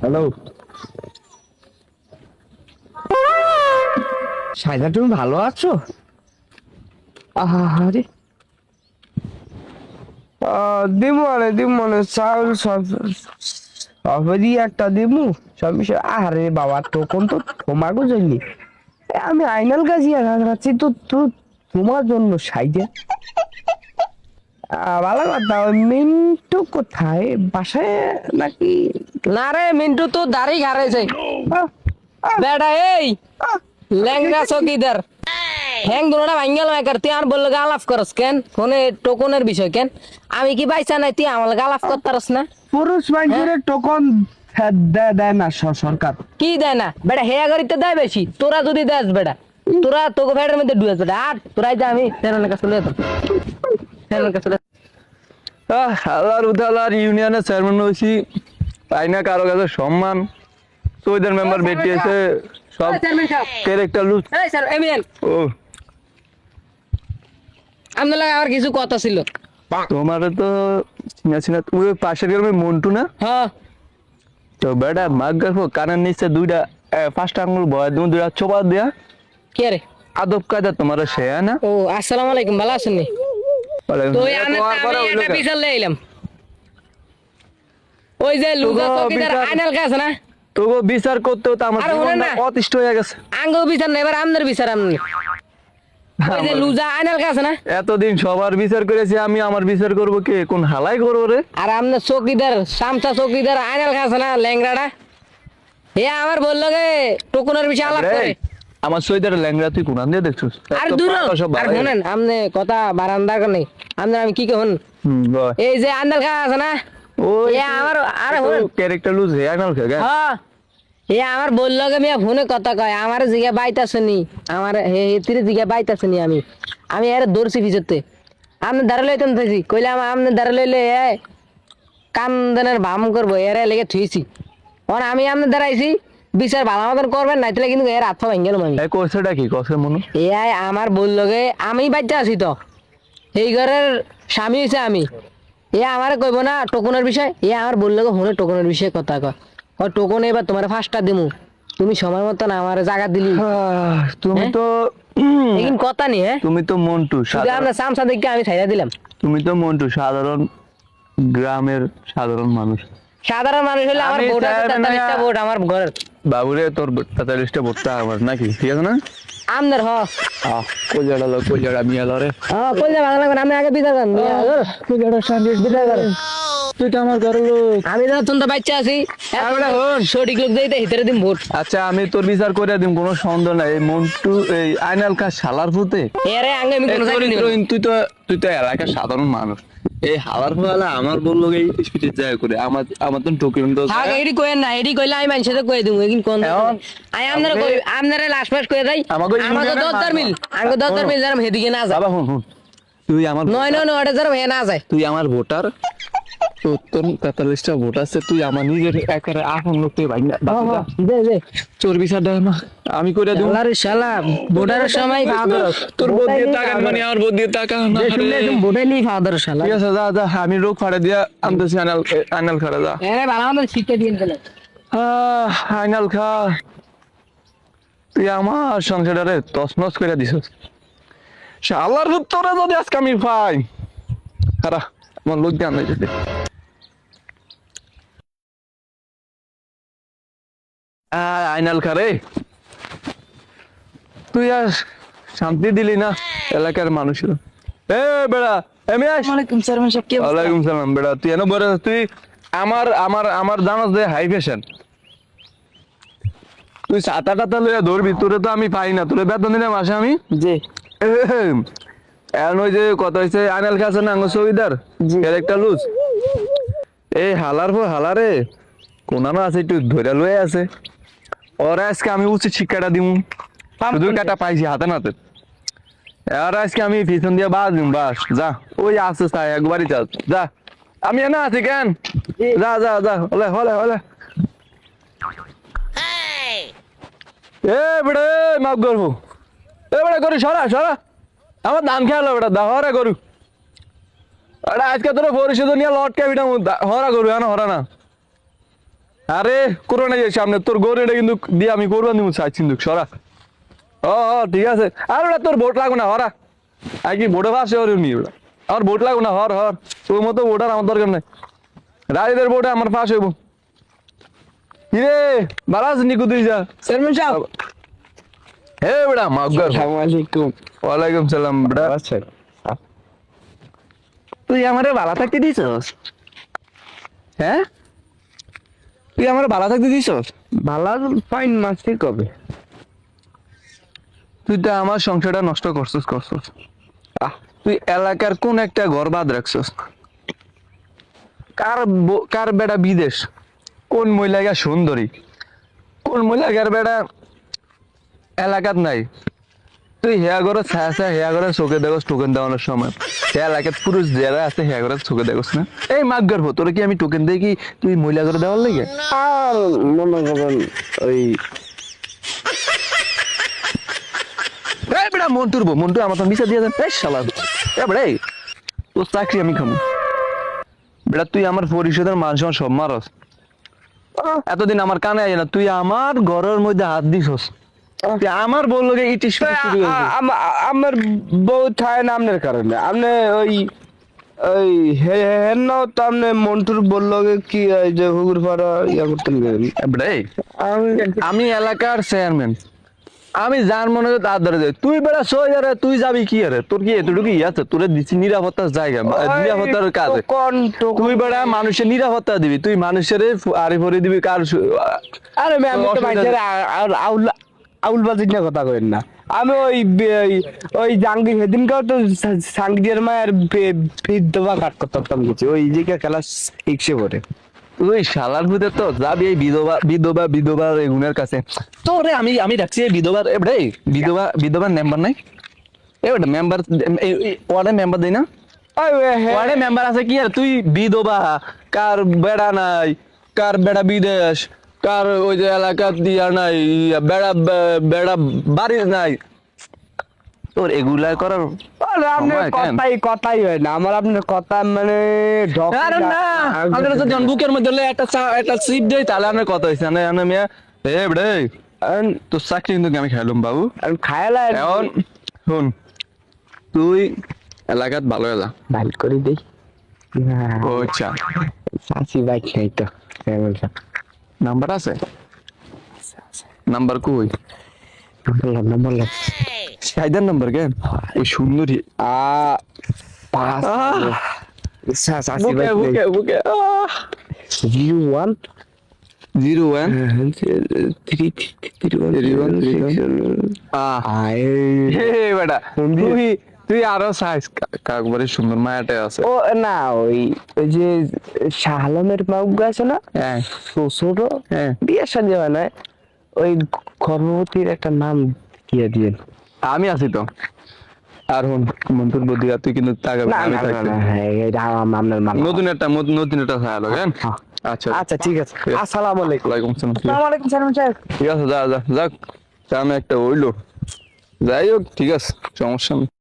Hello. Saida তুমি ভালো আছো? আহারে। দিমু আরে দিমু মানে চাউল সব সবেরই একটা দিমু। সব বিষয় আরে বাবা তখন তো তোমাকে জন্য। আমি আইনাল গাছি আছি তো তোমার জন্য আহ, ভালো কথা মিন্টু কোথায়? বাসায় নাকি? না রে মিন্টু তো দাড়ি গাড়াইছে বেটা এই ল্যাংরা চকিদার। হ্যাং দুটা ভাঙ্গেল মাইকার তুই আর বলল গালাফ করস কেন? ফোনে টোকনের বিষয় কেন? আমি কি পাইছা নাই তুই আমার গালাফ করতারস না? পুরুষ মানুষের টোকন দেয় দেয় না সরকার। কি দেয় না? বেটা হেয়া গাড়িতে দেয় বেশি। তোরা যদি দেস বেটা তোরা তোকে ফ্যাটের মধ্যে ডুয়েছ বেটা। আর তোরাই যা আমি ফ্যানের কাছে চলে যেতাম কাছে আল্লাহর উদালার ইউনিয়নের চেয়ারম্যান হয়েছি। পাই না কারও কাছে সম্মান? চৌধুরী মেম্বার সব এই চেয়ারম্যান সাহেব, ক্যারেক্টার লুজ ও। আপনার লাগে আমার কিছু কথা ছিল। তোমার তো চিনা চিনা ওই পাশের গ্রামে মন্টু না? হ্যাঁ। তো বেটা মাগ গল্প কানের নিচে দুইটা পাঁচটা আঙুল বয় তুমি দুইটা চোপা দিয়া। কে রে? আদব কায়দা তোমার সে না? ও আসসালামু আলাইকুম ভালো আছেন তো আমি একটা ওই যে চকিদার আইনাল কাছে না? বিচার করতে আমার না। অতিষ্ঠ হয়ে গেছে। আঙ্গ বিচার না এবার আমনের বিচার আমনি। এতদিন সবার বিচার করেছি আমি আমার বিচার করব কে? কোন হালাই করব রে? আর আমনের চকিদার সামসা চকিদার আইনাল কাছে না ল্যাংড়াটা? এ আমার বলল গে টুকুনের বিষয়ে আলাপ করে। আমার সইদার ল্যাংরা তুই কোনান দিয়ে দেখছিস? আর দূর আর। শুনেন আমনে কথা বারান্দা নেই আমনে আমি কি কহন? এই যে আন্দাল খা আছে না? ওই এ আমার আরে শুনেন। ক্যারেক্টার লুজ হে আনাল খা হ্যাঁ এ আমার বলল গে মিয়া ফোনে কথা কয় আমার জিগা বাইতাছে নি আমার হে তিরে জিগা বাইতাছে নি আমি। আমি এর দৌড়ছি ভিজতে আপনি দাঁড়া লইতেন থাকি কইলে আমার আপনি দাঁড়া লইলে এ কান্দনের বাম করব এর লেগে থুইছি। ওর আমি আপনি দাঁড়াইছি বিচার ভালো মতন করবেন নাই তাহলে কিন্তু এর হাত ভেঙে গেলাম আমি। এই কোর্সটা কি? কসে মনু? এআই আমার বলল গে আমি বাচ্চা আছি তো। এই ঘরের স্বামী হয়েছে আমি। এ আমার কইব না টোকনের বিষয় এ আমার বলল গে ফোনে টোকনের বিষয়ে কথা কয়। ও টোকন এবার তোমার ফার্স্টটা দিমু। তুমি সময় মতন আমার জায়গা দিলি। তুমি হ্যাঁ? তো এগিন কথা নি হ্যাঁ? তুমি তো মন্টু আমরা সামসা দেখে আমি ছাইড়া দিলাম। তুমি তো মন্টু সাধারণ গ্রামের সাধারণ মানুষ। সাধারণ মানুষ হলে আমার ভোট আছে তেতাল্লিশটা ভোট আমার বাবুরে তোর তেতাল্লিশটা ভোটটা আমার নাকি? ঠিক আছে না? আমদের হ। আহ কলজাড়া লো কলজাড়া মিয়া লো রে? হ্যাঁ যাবে লাগবে আমি আগে বিচার করেন কলজাড়া শান্তি বিচার করেন তুই তো আমার ঘরের লোক। আমি তো বাচ্চা আছি। সঠিক লোক দিতে হিতের দিন ভোট। আচ্ছা আমি তোর বিচার করে দিম কোনো সন্দেহ নাই। এই মন্টু এই আইনাল কা শালার ফুতে এরে আমি কোনো তুই তো তুই তো এলাকার সাধারণ মানুষ। এই হাওয়ার ফলা আমার বলল এই স্পিচের জায়গা করে আমার আমার তো টোকেন তো হ্যাঁ এডি কইেন না এডি কইলে আমি মানুষের সাথে কই দিমু কিন্তু কোন আই আমনারে কই আমনারে লাশ পাশ কই যাই আমাকে আমাকে ইউনিয়নের দরদার মিল। আমাকে দরদার মিল যারা হেদিকে না যায়। বাবা হুন হুন তুই আমার নয় নয় নয় ওটা যারা হে না যায়। তুই আমার ভোটার সত্তর তেতাল্লিশটা ভোট আছে তুই আমার নিজের একেবারে আপন লোক তুই ভাই দে দে। চোর বিচার দেয় না আমি করে দেবো। আল্লাহর শালা ভোটারের সময় তোর ভোট দিয়ে টাকা মানে আমার ভোট দিয়ে টাকা না দরস শালা। ঠিক আছে যা যা আমি রোগ ফাড়ে দিয়া আনতেছি আনাল আনাল খাড়া এরে ভালো দিন আইনাল খা। তুই আমার সংসারে তসনস করে দিছস। শালার তোরা যদি আজকে আমি পাই। খারা আমার লোক দিয়ে আনাই যেতে আইনাল খা রে তুই আর শান্তি দিলি না এলাকার মানুষের। এ বেড়া আস ওয়ালাইকুম সাহেব কি ওয়ালাইকুম সালাম বেড়া তুই এনে বলে তুই আমার আমার আমার জানাস যে হাই ফ্যাশন তুই সাতা টাতা লইয়া ধরবি তোরে তো আমি পাই না তোরে বেতন দিলে মাসে আমি। জি। এখন ওই যে কত হয়েছে আনাল খাসে না আঙ্গ সবিদার ক্যারেক্টার লুজ। এই হালার পর হালারে কোনানো আছে একটু ধরে লয়ে আছে। ওরা আজকে আমি উচিত শিক্ষাটা দিমু শুধু কাটা পাইছি হাতে নাতে আর আজকে আমি পিছন দিয়ে বাস দিম বাস যা ওই আসতে তাই একবারই চা যা আমি এনে আছি কেন যা যা যা হলে হলে হলে এ বেড়ে মাফ করব এ বেড়া করু সরা সরা আমার দাম খেয়াল বেটা দা হরা করু আরে আজকে তোর পরিষদ নিয়ে লটকে বিটা হরা হ্যাঁ হরা না আরে করোনা যে সামনে তোর গরুটা কিন্তু দিয়ে আমি করবান দিব চাই কিন্তু সরা। ও ঠিক আছে। আর ওটা তোর ভোট লাগবে না হরা আর কি ভোটে পাশে ওর নি ওটা। আমার ভোট লাগবে না হর হর তোর মতো ভোটার আমার দরকার নাই। রাজীদের ভোটে আমার পাশ হইব কিরে বারাস নিকু তুই যা। চেয়ারম্যান সাহেব। হে বেটা মাগর। আসসালামু আলাইকুম। ওয়ালাইকুম সালাম বেটা। আছেন? তুই আমারে ভালো থাকতে দিছস হ্যাঁ? তুই আমারে ভালো থাকতে দিছস ভালো ফাইন মাসে কবে তুই তো আমার সংসারটা নষ্ট করছিস করছিস। আহ। তুই এলাকার কোন একটা ঘর বাদ রাখছিস? কার কার বেটা বিদেশ? কোন মহিলাগা সুন্দরী? কোন মহিলাগার বেটা এলাকাত নাই? তুই হেয়া করে ছায়া ছায়া হেয়া করে চোখে দেখোস টোকেন দেওয়ানোর সময়। হেয়া এলাকাত পুরুষ যারা আছে হেয়া করে চোখে দেখোস না। এই মাগ গর্ভ তোরা কি আমি টোকেন দেই কি? তুই মহিলা করে দেওয়ার লেগে? আর মনে করেন ওই এই বেটা মন্টুর বউ মন্টু আমার মিশা দিয়ে দেন। এই শালা। এ তোর চাকরি আমি খামু। বেটা তুই আমার পরিষদের মান সম্মান সব মারস। এতদিন আমার কানে আয় না তুই আমার ঘরের মধ্যে হাত দিছস। তুই আমার বলল যে ইটিস আমার বউ থায় না আপনার কারণে। আপনি ওই ওই হেন তো আপনি মন্টুর বলল কি যে হুগুর পাড়া ইয়া আমি এলাকার চেয়ারম্যান। আমি যার মনে হয় তার ধরে যাই। তুই বেড়া সই আরে তুই যাবি কি আরে? তোর কি এতটুকু আছে তোরে দিচ্ছি নিরাপত্তার জায়গা নিরাপত্তার কাজ। তুই বেড়া মানুষের নিরাপত্তা দিবি। তুই মানুষের আরে ভরে দিবি কার আরে আমি আউল বাজির না কথা কইন না। আমি ওই ওই- ওই জাঙ্গি সেদিনকেও তো মায়ের বিধবা কাট করতাম কিছু ওই খেলা শিখছে তুই শালার ভূতে তো যাবি এই বিধবা বিধবা বিধবা এগুনের কাছে। তোরে আমি আমি রাখছি এই বিধবার এই বিধবা বিধবার মেম্বার নাই? এবারে মেম্বার ওয়ার্ডের মেম্বার দেই না? ওই ওয়ার্ডে মেম্বার আছে কি আর? তুই বিধবা কার বেড়া নাই কার বেড়া বিদেশ কার ওই যে এলাকা দিয়া নাই বেড়া বেড়া বাড়ি নাই। তোর এগুলা করার আপনার কথাই কথাই হয় না। আমার আপনার কথা মানে আরে না আমাদের তো বুকের মধ্যে হলে একটা একটা সিপ দেই তাহলে আমরা কত হইছে। না না মিয়া। এ বে তো চাকরি কিন্তু আমি খাইলাম বাবু। এখন শুন তুই এলাকাত ভালো করে দেই। ও আচ্ছা। সাসি বাইক নাই তো কেমন নাম্বার আছে? নাম্বার কই? বললাম না বললাম সাইদার নাম্বার কেন ওই সুন্দরী। আ পাঁচ। সাসি বুকে বুকে। বুকে zero one. Zero one. Three three one Three one, three আয়। হে বেটা। তুই আরও সাইজ কাকবারে সুন্দর মায়াটে আছে। ও না ওই ওই যে শাহ আলমের মাউগা আছে না? হ্যাঁ। শ্বশুর হ্যাঁ। বিয়ে হয় না? ওই গর্ভবতীর একটা নাম দিয়ে দিয়ে আমি আছি তো। আর হন বদিয়া তুই কিন্তু না আমি হ্যাঁ আপনার নতুন একটা নতুন একটা ছায়া হ্যাঁ? হ্যাঁ। আচ্ছা। আচ্ছা। ঠিক আছে। আসসালামু আলাইকুম। ওয়ালাইকুম আসসালাম আসসালামু আলাইকুম সাহেব। ঠিক আছে যা যা যাক। আমি একটা হইল। যাই হোক ঠিক আছে সমস্যা নেই।